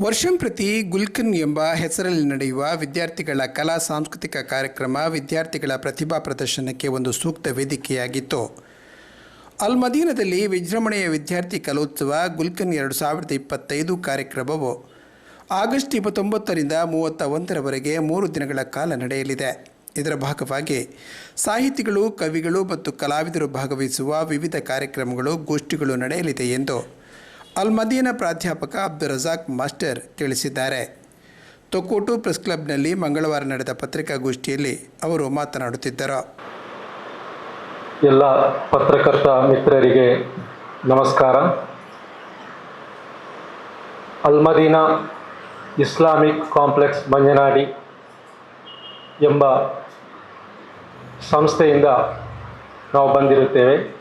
ವರ್ಷಂಪ್ರತಿ ಗುಲ್ಕನ್ ಎಂಬ ಹೆಸರಲ್ಲಿ ನಡೆಯುವ ವಿದ್ಯಾರ್ಥಿಗಳ ಕಲಾ ಸಾಂಸ್ಕೃತಿಕ ಕಾರ್ಯಕ್ರಮ ವಿದ್ಯಾರ್ಥಿಗಳ ಪ್ರತಿಭಾ ಪ್ರದರ್ಶನಕ್ಕೆ ಒಂದು ಸೂಕ್ತ ವೇದಿಕೆಯಾಗಿತ್ತು. ಅಲ್ ಮದೀನದಲ್ಲಿ ವಿಜೃಂಭಣೆಯ ವಿದ್ಯಾರ್ಥಿ ಕಲೋತ್ಸವ ಗುಲ್ಕನ್ ಎರಡು ಸಾವಿರದ ಇಪ್ಪತ್ತೈದು ಕಾರ್ಯಕ್ರಮವು. ಆಗಸ್ಟ್ ಇಪ್ಪತ್ತೊಂಬತ್ತರಿಂದ ಮೂವತ್ತ ಒಂದರವರೆಗೆ ಮೂರು ದಿನಗಳ ಕಾಲ ನಡೆಯಲಿದೆ. ಇದರ ಭಾಗವಾಗಿ ಸಾಹಿತಿಗಳು, ಕವಿಗಳು ಮತ್ತು ಕಲಾವಿದರು ಭಾಗವಹಿಸುವ ವಿವಿಧ ಕಾರ್ಯಕ್ರಮಗಳು, ಗೋಷ್ಠಿಗಳು ನಡೆಯಲಿದೆ ಎಂದು ಅಲ್ ಮದೀನ ಪ್ರಾಧ್ಯಾಪಕ ಅಬ್ದುಲ್ ರಜಾಕ್ ಮಾಸ್ಟರ್ ತಿಳಿಸಿದ್ದಾರೆ. ತೊಕ್ಕೋಟು ಪ್ರೆಸ್ ಕ್ಲಬ್ನಲ್ಲಿ ಮಂಗಳವಾರ ನಡೆದ ಪತ್ರಿಕಾಗೋಷ್ಠಿಯಲ್ಲಿ ಅವರು ಮಾತನಾಡುತ್ತಿದ್ದರು. ಎಲ್ಲ ಪತ್ರಕರ್ತ ಮಿತ್ರರಿಗೆ ನಮಸ್ಕಾರ. ಅಲ್ಮದೀನ ಇಸ್ಲಾಮಿಕ್ ಕಾಂಪ್ಲೆಕ್ಸ್ ಮಂಜನಾಡಿ ಎಂಬ ಸಂಸ್ಥೆಯಿಂದ ನಾವು ಬಂದಿರುತ್ತೇವೆ.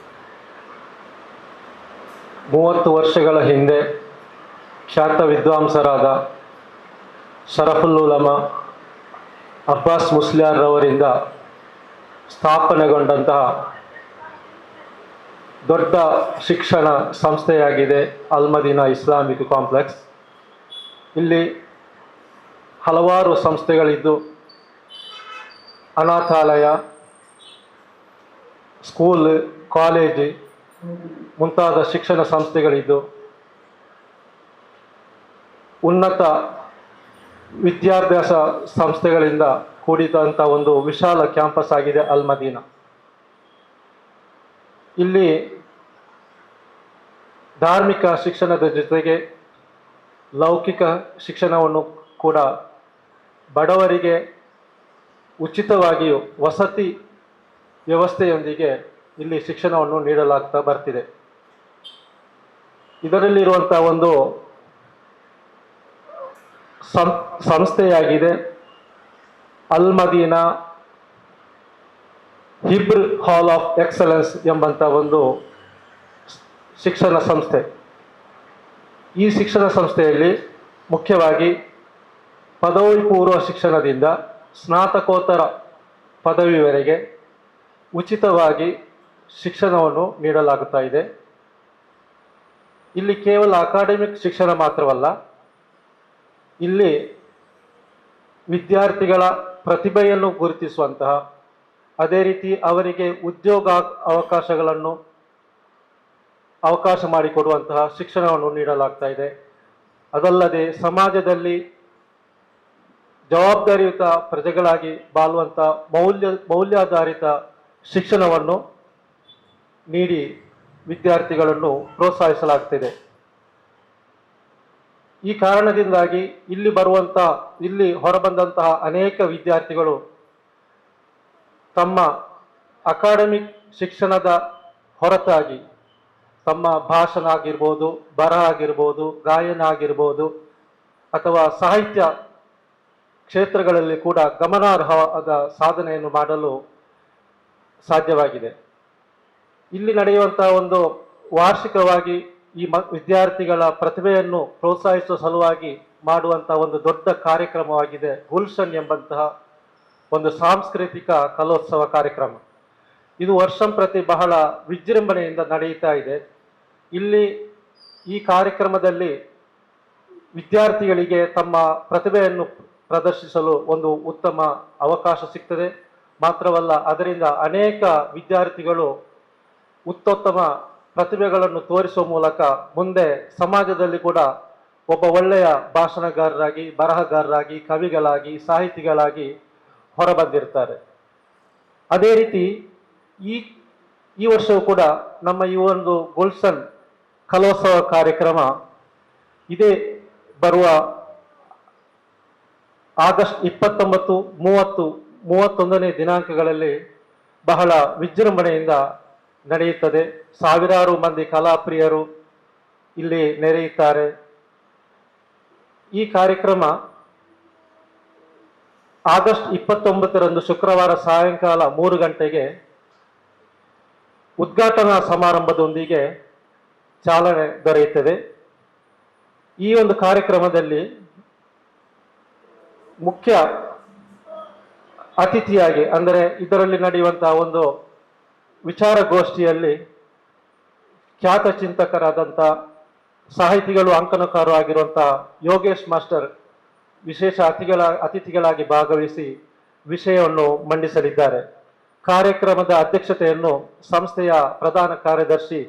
ಮೂವತ್ತು ವರ್ಷಗಳ ಹಿಂದೆ ಖ್ಯಾತ ವಿದ್ವಾಂಸರಾದ ಶರಫುಲ್ಲುಲಮ ಅಬ್ಬಾಸ್ ಮುಸ್ಲಿಯಾರ್ರವರಿಂದ ಸ್ಥಾಪನೆಗೊಂಡಂತಹ ದೊಡ್ಡ ಶಿಕ್ಷಣ ಸಂಸ್ಥೆಯಾಗಿದೆ ಅಲ್ಮದೀನಾ ಇಸ್ಲಾಮಿಕ್ ಕಾಂಪ್ಲೆಕ್ಸ್. ಇಲ್ಲಿ ಹಲವಾರು ಸಂಸ್ಥೆಗಳಿದ್ದು, ಅನಾಥಾಲಯ, ಸ್ಕೂಲ್, ಕಾಲೇಜ್ ಮುಂತಾದ ಶಿಕ್ಷಣ ಸಂಸ್ಥೆಗಳಿದ್ದು ಉನ್ನತ ವಿದ್ಯಾಭ್ಯಾಸ ಸಂಸ್ಥೆಗಳಿಂದ ಕೂಡಿದಂಥ ಒಂದು ವಿಶಾಲ ಕ್ಯಾಂಪಸ್ ಆಗಿದೆ ಅಲ್ಮದೀನ. ಇಲ್ಲಿ ಧಾರ್ಮಿಕ ಶಿಕ್ಷಣದ ಜೊತೆಗೆ ಲೌಕಿಕ ಶಿಕ್ಷಣವನ್ನು ಕೂಡ ಬಡವರಿಗೆ ಉಚಿತವಾಗಿಯೂ ವಸತಿ ವ್ಯವಸ್ಥೆಯೊಂದಿಗೆ ಇಲ್ಲಿ ಶಿಕ್ಷಣವನ್ನು ನೀಡಲಾಗ್ತಾ ಬರ್ತಿದೆ. ಇದರಲ್ಲಿರುವಂಥ ಒಂದು ಸಂಸ್ಥೆಯಾಗಿದೆ. Al Madina Hibr hall of excellence ಎಂಬಂಥ ಒಂದು ಶಿಕ್ಷಣ ಸಂಸ್ಥೆ. ಈ ಶಿಕ್ಷಣ ಸಂಸ್ಥೆಯಲ್ಲಿ ಮುಖ್ಯವಾಗಿ ಪದವಿ ಪೂರ್ವ ಶಿಕ್ಷಣದಿಂದ ಸ್ನಾತಕೋತ್ತರ ಪದವಿವರೆಗೆ ಉಚಿತವಾಗಿ ಶಿಕ್ಷಣವನ್ನು ನೀಡಲಾಗುತ್ತಾ ಇದೆ. ಇಲ್ಲಿ ಕೇವಲ ಅಕಾಡೆಮಿಕ್ ಶಿಕ್ಷಣ ಮಾತ್ರವಲ್ಲ, ಇಲ್ಲಿ ವಿದ್ಯಾರ್ಥಿಗಳ ಪ್ರತಿಭೆಯನ್ನು ಗುರುತಿಸುವಂತಹ, ಅದೇ ರೀತಿ ಅವರಿಗೆ ಉದ್ಯೋಗ ಅವಕಾಶಗಳನ್ನು, ಅವಕಾಶ ಮಾಡಿಕೊಡುವಂತಹ ಶಿಕ್ಷಣವನ್ನು ನೀಡಲಾಗ್ತಾ ಇದೆ. ಅದಲ್ಲದೆ ಸಮಾಜದಲ್ಲಿ ಜವಾಬ್ದಾರಿಯುತ ಪ್ರಜೆಗಳಾಗಿ ಬಾಳುವಂಥ ಮೌಲ್ಯ, ಮೌಲ್ಯಾಧಾರಿತ ಶಿಕ್ಷಣವನ್ನು ನೀಡಿ ವಿದ್ಯಾರ್ಥಿಗಳನ್ನು ಪ್ರೋತ್ಸಾಹಿಸಲಾಗ್ತಿದೆ. ಈ ಕಾರಣದಿಂದಾಗಿ ಇಲ್ಲಿ ಬರುವಂಥ ಇಲ್ಲಿ ಹೊರಬಂದಂತಹ ಅನೇಕ ವಿದ್ಯಾರ್ಥಿಗಳು ತಮ್ಮ ಅಕಾಡೆಮಿಕ್ ಶಿಕ್ಷಣದ ಹೊರತಾಗಿ ತಮ್ಮ ಭಾಷಣ ಆಗಿರ್ಬೋದು ಬರಹ ಆಗಿರ್ಬೋದು ಗಾಯನ ಆಗಿರ್ಬೋದು ಅಥವಾ ಸಾಹಿತ್ಯ ಕ್ಷೇತ್ರಗಳಲ್ಲಿ ಕೂಡ ಗಮನಾರ್ಹವಾದ ಸಾಧನೆಯನ್ನು ಮಾಡಲು ಸಾಧ್ಯವಾಗಿದೆ. ಇಲ್ಲಿ ನಡೆಯುವಂತಹ ಒಂದು ವಾರ್ಷಿಕವಾಗಿ ಈ ವಿದ್ಯಾರ್ಥಿಗಳ ಪ್ರತಿಭೆಯನ್ನು ಪ್ರೋತ್ಸಾಹಿಸುವ ಸಲುವಾಗಿ ಮಾಡುವಂತಹ ಒಂದು ದೊಡ್ಡ ಕಾರ್ಯಕ್ರಮವಾಗಿದೆ ಗುಲ್ಶನ್ ಎಂಬಂತಹ ಒಂದು ಸಾಂಸ್ಕೃತಿಕ ಕಲೋತ್ಸವ ಕಾರ್ಯಕ್ರಮ. ಇದು ವರ್ಷಂಪ್ರತಿ ಬಹಳ ವಿಜೃಂಭಣೆಯಿಂದ ನಡೆಯುತ್ತಾ ಇದೆ. ಇಲ್ಲಿ ಈ ಕಾರ್ಯಕ್ರಮದಲ್ಲಿ ವಿದ್ಯಾರ್ಥಿಗಳಿಗೆ ತಮ್ಮ ಪ್ರತಿಭೆಯನ್ನು ಪ್ರದರ್ಶಿಸಲು ಒಂದು ಉತ್ತಮ ಅವಕಾಶ ಸಿಗ್ತದೆ. ಮಾತ್ರವಲ್ಲ, ಅದರಿಂದ ಅನೇಕ ವಿದ್ಯಾರ್ಥಿಗಳು ಉತ್ತೋತ್ತಮ ಪ್ರತಿಭೆಗಳನ್ನು ತೋರಿಸುವ ಮೂಲಕ ಮುಂದೆ ಸಮಾಜದಲ್ಲಿ ಕೂಡ ಒಬ್ಬ ಒಳ್ಳೆಯ ಭಾಷಣಗಾರರಾಗಿ, ಬರಹಗಾರರಾಗಿ, ಕವಿಗಳಾಗಿ, ಸಾಹಿತಿಗಳಾಗಿ ಹೊರಬಂದಿರ್ತಾರೆ. ಅದೇ ರೀತಿ ಈ ಈ ವರ್ಷವೂ ಕೂಡ ನಮ್ಮ ಈ ಒಂದು ಗುಲ್ಸನ್ ಕಲೋತ್ಸವ ಕಾರ್ಯಕ್ರಮ ಇದೇ ಬರುವ ಆಗಸ್ಟ್ ಇಪ್ಪತ್ತೊಂಬತ್ತು, ಮೂವತ್ತು, ಮೂವತ್ತೊಂದನೇ ದಿನಾಂಕಗಳಲ್ಲಿ ಬಹಳ ವಿಜೃಂಭಣೆಯಿಂದ ನಡೆಯುತ್ತದೆ. ಸಾವಿರಾರು ಮಂದಿ ಕಲಾಪ್ರಿಯರು ಇಲ್ಲಿ ನೆರೆಯುತ್ತಾರೆ. ಈ ಕಾರ್ಯಕ್ರಮ ಆಗಸ್ಟ್ ಇಪ್ಪತ್ತೊಂಬತ್ತರಂದು ಶುಕ್ರವಾರ ಸಾಯಂಕಾಲ ಮೂರು ಗಂಟೆಗೆ ಉದ್ಘಾಟನಾ ಸಮಾರಂಭದೊಂದಿಗೆ ಚಾಲನೆ ದೊರೆಯುತ್ತದೆ. ಈ ಒಂದು ಕಾರ್ಯಕ್ರಮದಲ್ಲಿ ಮುಖ್ಯ ಅತಿಥಿಯಾಗಿ, ಅಂದರೆ ಇದರಲ್ಲಿ ನಡೆಯುವಂತಹ ಒಂದು ವಿಚಾರಗೋಷ್ಠಿಯಲ್ಲಿ ಖ್ಯಾತ ಚಿಂತಕರಾದಂಥ ಸಾಹಿತಿಗಳು ಅಂಕಣಕಾರರು ಆಗಿರುವಂಥ ಯೋಗೇಶ್ ಮಾಸ್ಟರ್ ವಿಶೇಷ ಅತಿಗಳ, ಅತಿಥಿಗಳಾಗಿ ಭಾಗವಹಿಸಿ ವಿಷಯವನ್ನು ಮಂಡಿಸಲಿದ್ದಾರೆ. ಕಾರ್ಯಕ್ರಮದ ಅಧ್ಯಕ್ಷತೆಯನ್ನು ಸಂಸ್ಥೆಯ ಪ್ರಧಾನ ಕಾರ್ಯದರ್ಶಿ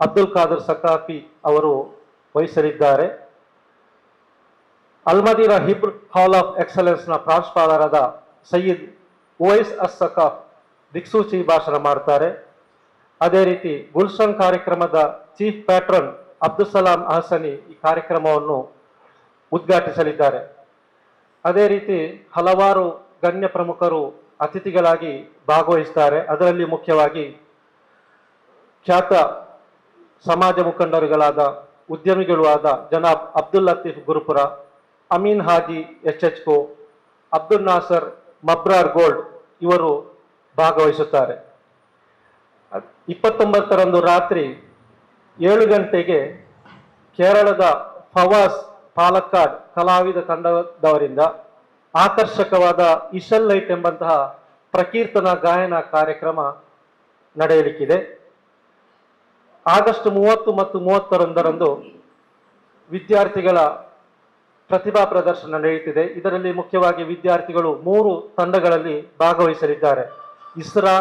ಅಬ್ದುಲ್ ಖಾದರ್ ಸಕಾಫಿ ಅವರು ವಹಿಸಲಿದ್ದಾರೆ. ಅಲ್ಮದಿರ ಹಿಬ್ರ್ ಹಾಲ್ ಆಫ್ ಎಕ್ಸಲೆನ್ಸ್ನ ಪ್ರಾಂಶುಪಾಲರಾದ ಸಯ್ಯದ್ ಓವೈಸ್ ಅಸ್ ಸಕಾಫ್ ದಿಕ್ಸೂಚಿ ಭಾಷಣ ಮಾಡ್ತಾರೆ. ಅದೇ ರೀತಿ ಗುಲ್ಸನ್ ಕಾರ್ಯಕ್ರಮದ ಚೀಫ್ ಪ್ಯಾಟ್ರನ್ ಅಬ್ದುಲ್ ಸಲಾಂ ಅಹಸನಿ ಈ ಕಾರ್ಯಕ್ರಮವನ್ನು ಉದ್ಘಾಟಿಸಲಿದ್ದಾರೆ. ಅದೇ ರೀತಿ ಹಲವಾರು ಗಣ್ಯ ಪ್ರಮುಖರು ಅತಿಥಿಗಳಾಗಿ ಭಾಗವಹಿಸ್ತಾರೆ ಅದರಲ್ಲಿ ಮುಖ್ಯವಾಗಿ ಖ್ಯಾತ ಸಮಾಜ ಮುಖಂಡರುಗಳಾದ ಉದ್ಯಮಿಗಳು ಆದ ಜನಾಬ್ ಅಬ್ದುಲ್ ಲತೀಫ್ ಗುರುಪುರ, ಅಮೀನ್ ಹಾಜಿ ಎಚ್ ಎಚ್ ಕೋ ಅಬ್ದುಲ್ ನಾಸರ್ ಮಬ್ರಾರ್ ಗೋಲ್ಡ್ ಇವರು ಭಾಗವಹಿಸುತ್ತಾರೆ. ಇಪ್ಪತ್ತೊಂಬತ್ತರಂದು ರಾತ್ರಿ ಏಳು ಗಂಟೆಗೆ ಕೇರಳದ ಫವಾಸ್ ಪಾಲಕ್ಕಾಡ್ ಕಲಾವಿದ ತಂಡದವರಿಂದ ಆಕರ್ಷಕವಾದ ಇಶಲ್ ಲೈಟ್ ಎಂಬಂತಹ ಪ್ರಕೀರ್ತನ ಗಾಯನ ಕಾರ್ಯಕ್ರಮ ನಡೆಯಲಿಕ್ಕಿದೆ. ಆಗಸ್ಟ್ ಮೂವತ್ತು ಮತ್ತು ಮೂವತ್ತರೊಂದರಂದು ವಿದ್ಯಾರ್ಥಿಗಳ ಪ್ರತಿಭಾ ಪ್ರದರ್ಶನ ನಡೆಯುತ್ತಿದೆ. ಇದರಲ್ಲಿ ಮುಖ್ಯವಾಗಿ ವಿದ್ಯಾರ್ಥಿಗಳು ಮೂರು ತಂಡಗಳಲ್ಲಿ ಭಾಗವಹಿಸಲಿದ್ದಾರೆ. ಇಸ್ರಾ,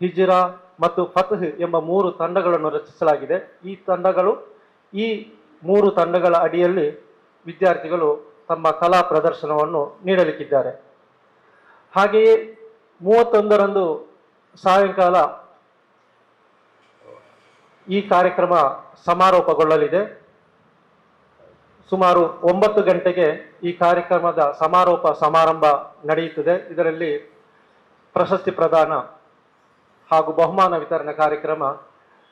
ಹಿಜಿರಾ ಮತ್ತು ಫತಹ್ ಎಂಬ ಮೂರು ತಂಡಗಳನ್ನು ರಚಿಸಲಾಗಿದೆ. ಈ ತಂಡಗಳು, ಈ ಮೂರು ತಂಡಗಳ ಅಡಿಯಲ್ಲಿ ವಿದ್ಯಾರ್ಥಿಗಳು ತಮ್ಮ ಕಲಾ ಪ್ರದರ್ಶನವನ್ನು ನೀಡಲಿಕ್ಕಿದ್ದಾರೆ. ಹಾಗೆಯೇ ಮೂವತ್ತೊಂದರಂದು ಸಾಯಂಕಾಲ ಈ ಕಾರ್ಯಕ್ರಮ ಸಮಾರೋಪಗೊಳ್ಳಲಿದೆ. ಸುಮಾರು ಒಂಬತ್ತು ಗಂಟೆಗೆ ಈ ಕಾರ್ಯಕ್ರಮದ ಸಮಾರೋಪ ಸಮಾರಂಭ ನಡೆಯುತ್ತದೆ. ಇದರಲ್ಲಿ ಪ್ರಶಸ್ತಿ ಪ್ರದಾನ ಹಾಗೂ ಬಹುಮಾನ ವಿತರಣೆ ಕಾರ್ಯಕ್ರಮ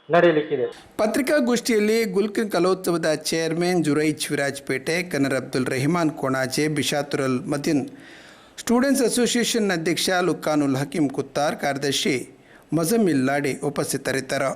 ನಡೆಯಲಿಕ್ಕಿದೆ. ಪತ್ರಿಕಾಗೋಷ್ಠಿಯಲ್ಲಿ ಗುಲ್ಕನ್ ಕಲೋತ್ಸವದ ಚೇರ್ಮನ್ ಜುರೈ ವಿರಾಜ್ಪೇಟೆ ಕನರ್ ಅಬ್ದುಲ್ ರೆಹಮಾನ್ ಕೊಣಾಜೆ ಬಿಷಾತುರಲ್ ಮದಿನ್, ಸ್ಟೂಡೆಂಟ್ಸ್ ಅಸೋಸಿಯೇಷನ್ ಅಧ್ಯಕ್ಷ ಲುಕ್ಕಾನುಲ್ ಹಕೀಂ ಕುತ್ತಾರ್, ಕಾರ್ಯದರ್ಶಿ ಮಜಮಿಲ್ ಲಾಡೆ ಉಪಸ್ಥಿತರಿದ್ದರು.